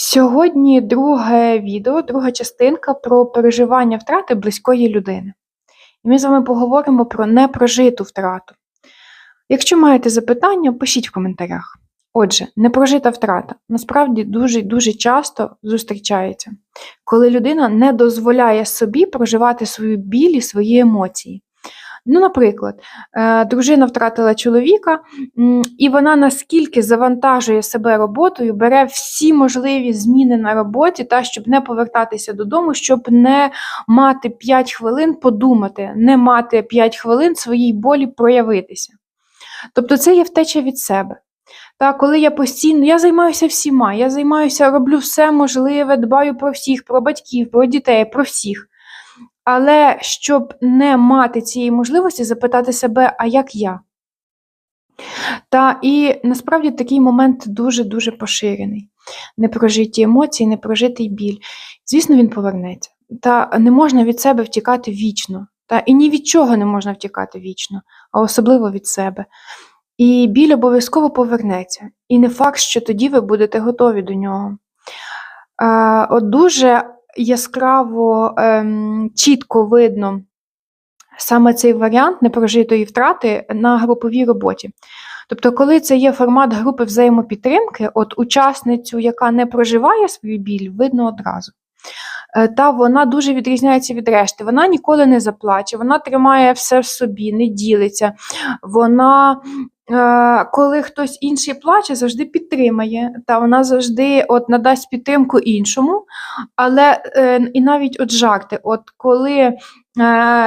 Сьогодні друге відео, друга частинка про переживання втрати близької людини. І ми з вами поговоримо про непрожиту втрату. Якщо маєте запитання, пишіть в коментарях. Отже, непрожита втрата насправді дуже дуже часто зустрічається, коли людина не дозволяє собі проживати свою біль і свої емоції. Ну, наприклад, е, дружина втратила чоловіка, і вона наскільки завантажує себе роботою, бере всі можливі зміни на роботі, та щоб не повертатися додому, щоб не мати 5 хвилин подумати, не мати 5 хвилин своїй болі проявитися. Тобто це є втеча від себе. Та коли я постійно я займаюся всіма, я займаюся, роблю все можливе, дбаю про всіх, про батьків, про дітей, про всіх. Але щоб не мати цієї можливості запитати себе, а як я? Та і насправді такий момент дуже-дуже поширений. Непрожиті емоції, непрожитий біль. Звісно, він повернеться. Та не можна від себе втікати вічно. Та і ні від чого не можна втікати вічно, а особливо від себе. І біль обов'язково повернеться. І не факт, що тоді ви будете готові до нього. От дуже яскраво, ем, чітко видно саме цей варіант непрожитої втрати на груповій роботі. Тобто, коли це є формат групи взаємопідтримки, от учасницю, яка не проживає свою біль, видно одразу. Е, Та вона дуже відрізняється від решти. Вона ніколи не заплаче, вона тримає все в собі, не ділиться. Вона, коли хтось інший плаче, завжди підтримає. Та вона завжди от надасть підтримку іншому. Але е, і навіть от жарти, от коли е,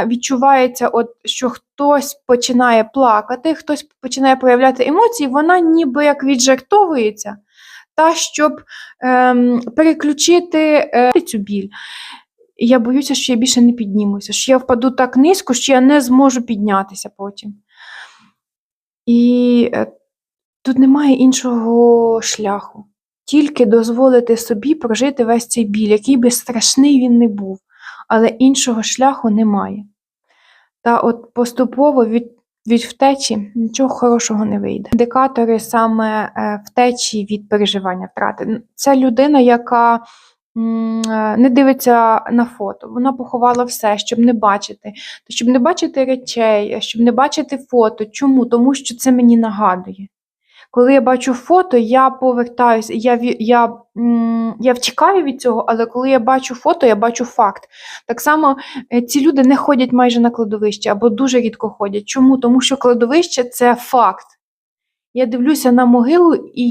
відчувається, от, що хтось починає плакати, хтось починає проявляти емоції, вона ніби як віджартовується, та щоб ем, переключити е, цю біль. Я боюся, що я більше не піднімуся, що я впаду так низько, що я не зможу піднятися потім. І е, тут немає іншого шляху. Тільки дозволити собі прожити весь цей біль, який би страшний він не був, але іншого шляху немає. Та от поступово від, від втечі нічого хорошого не вийде. Індикатори саме е, втечі від переживання втрати. Це людина, яка не дивиться на фото. Вона поховала все, щоб не бачити, щоб не бачити речей, щоб не бачити фото. Чому? Тому що це мені нагадує. Коли я бачу фото, я повертаюся, я, я, я втікаю від цього, але коли я бачу фото, я бачу факт. Так само е, ці люди не ходять майже на кладовище або дуже рідко ходять. Чому? Тому що кладовище це факт. Я дивлюся на могилу і